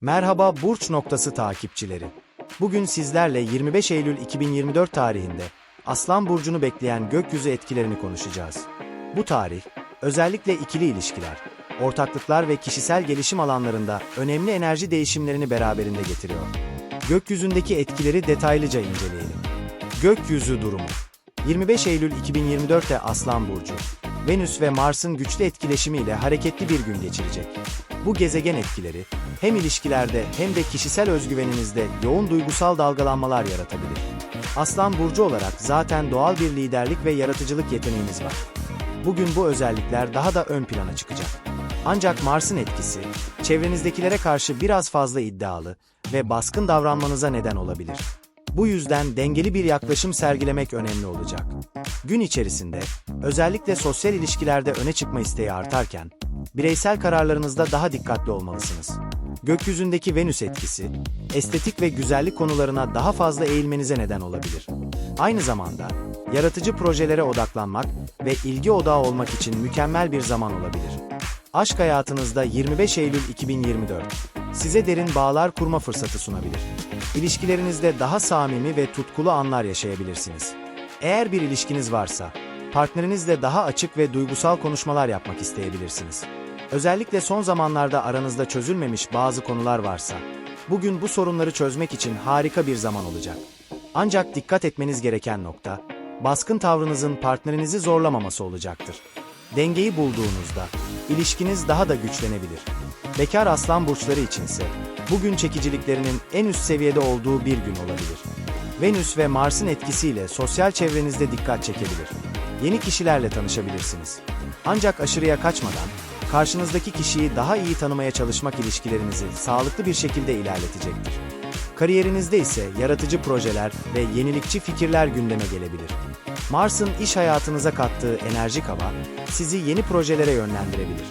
Merhaba Burç Noktası takipçileri. Bugün sizlerle 25 Eylül 2024 tarihinde Aslan Burcu'nu bekleyen gökyüzü etkilerini konuşacağız. Bu tarih, özellikle ikili ilişkiler, ortaklıklar ve kişisel gelişim alanlarında önemli enerji değişimlerini beraberinde getiriyor. Gökyüzündeki etkileri detaylıca inceleyelim. Gökyüzü durumu 25 Eylül 2024'te Aslan Burcu, Venüs ve Mars'ın güçlü etkileşimiyle hareketli bir gün geçirecek. Bu gezegen etkileri hem ilişkilerde hem de kişisel özgüveninizde yoğun duygusal dalgalanmalar yaratabilir. Aslan burcu olarak zaten doğal bir liderlik ve yaratıcılık yeteneğiniz var. Bugün bu özellikler daha da ön plana çıkacak. Ancak Mars'ın etkisi çevrenizdekilere karşı biraz fazla iddialı ve baskın davranmanıza neden olabilir. Bu yüzden dengeli bir yaklaşım sergilemek önemli olacak. Gün içerisinde, özellikle sosyal ilişkilerde öne çıkma isteği artarken, bireysel kararlarınızda daha dikkatli olmalısınız. Gökyüzündeki Venüs etkisi, estetik ve güzellik konularına daha fazla eğilmenize neden olabilir. Aynı zamanda, yaratıcı projelere odaklanmak ve ilgi odağı olmak için mükemmel bir zaman olabilir. Aşk hayatınızda 25 Eylül 2024 size derin bağlar kurma fırsatı sunabilir. İlişkilerinizde daha samimi ve tutkulu anlar yaşayabilirsiniz. Eğer bir ilişkiniz varsa, partnerinizle daha açık ve duygusal konuşmalar yapmak isteyebilirsiniz. Özellikle son zamanlarda aranızda çözülmemiş bazı konular varsa, bugün bu sorunları çözmek için harika bir zaman olacak. Ancak dikkat etmeniz gereken nokta, baskın tavrınızın partnerinizi zorlamaması olacaktır. Dengeyi bulduğunuzda, ilişkiniz daha da güçlenebilir. Bekar aslan burçları içinse, bugün çekiciliklerinin en üst seviyede olduğu bir gün olabilir. Venüs ve Mars'ın etkisiyle sosyal çevrenizde dikkat çekebilir. Yeni kişilerle tanışabilirsiniz. Ancak aşırıya kaçmadan, karşınızdaki kişiyi daha iyi tanımaya çalışmak ilişkilerinizi sağlıklı bir şekilde ilerletecektir. Kariyerinizde ise yaratıcı projeler ve yenilikçi fikirler gündeme gelebilir. Mars'ın iş hayatınıza kattığı enerjik hava sizi yeni projelere yönlendirebilir.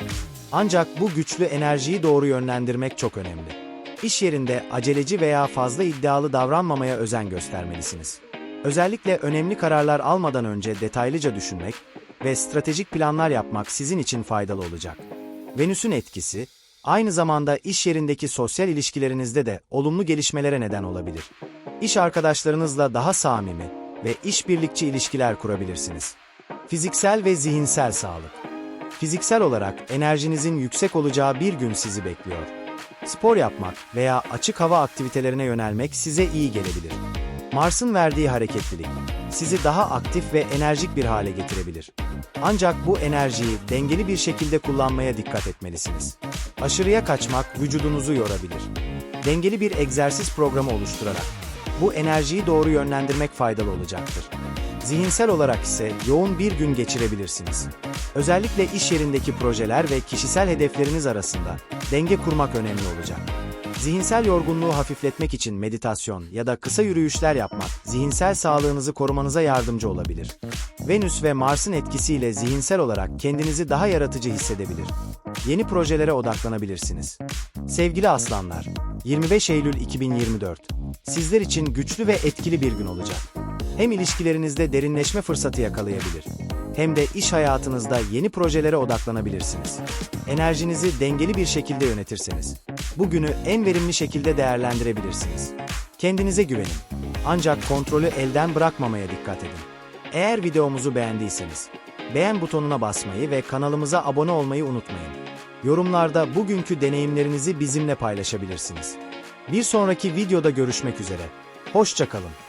Ancak bu güçlü enerjiyi doğru yönlendirmek çok önemli. İş yerinde aceleci veya fazla iddialı davranmamaya özen göstermelisiniz. Özellikle önemli kararlar almadan önce detaylıca düşünmek ve stratejik planlar yapmak sizin için faydalı olacak. Venüs'ün etkisi, aynı zamanda iş yerindeki sosyal ilişkilerinizde de olumlu gelişmelere neden olabilir. İş arkadaşlarınızla daha samimi ve işbirlikçi ilişkiler kurabilirsiniz. Fiziksel ve zihinsel sağlık. Fiziksel olarak enerjinizin yüksek olacağı bir gün sizi bekliyor. Spor yapmak veya açık hava aktivitelerine yönelmek size iyi gelebilir. Mars'ın verdiği hareketlilik sizi daha aktif ve enerjik bir hale getirebilir. Ancak bu enerjiyi dengeli bir şekilde kullanmaya dikkat etmelisiniz. Aşırıya kaçmak vücudunuzu yorabilir. Dengeli bir egzersiz programı oluşturarak bu enerjiyi doğru yönlendirmek faydalı olacaktır. Zihinsel olarak ise yoğun bir gün geçirebilirsiniz. Özellikle iş yerindeki projeler ve kişisel hedefleriniz arasında denge kurmak önemli olacak. Zihinsel yorgunluğu hafifletmek için meditasyon ya da kısa yürüyüşler yapmak zihinsel sağlığınızı korumanıza yardımcı olabilir. Venüs ve Mars'ın etkisiyle zihinsel olarak kendinizi daha yaratıcı hissedebilir. Yeni projelere odaklanabilirsiniz. Sevgili aslanlar, 25 Eylül 2024 sizler için güçlü ve etkili bir gün olacak. Hem ilişkilerinizde derinleşme fırsatı yakalayabilir, hem de iş hayatınızda yeni projelere odaklanabilirsiniz. Enerjinizi dengeli bir şekilde yönetirseniz, bu günü en verimli şekilde değerlendirebilirsiniz. Kendinize güvenin. Ancak kontrolü elden bırakmamaya dikkat edin. Eğer videomuzu beğendiyseniz, beğen butonuna basmayı ve kanalımıza abone olmayı unutmayın. Yorumlarda bugünkü deneyimlerinizi bizimle paylaşabilirsiniz. Bir sonraki videoda görüşmek üzere. Hoşçakalın.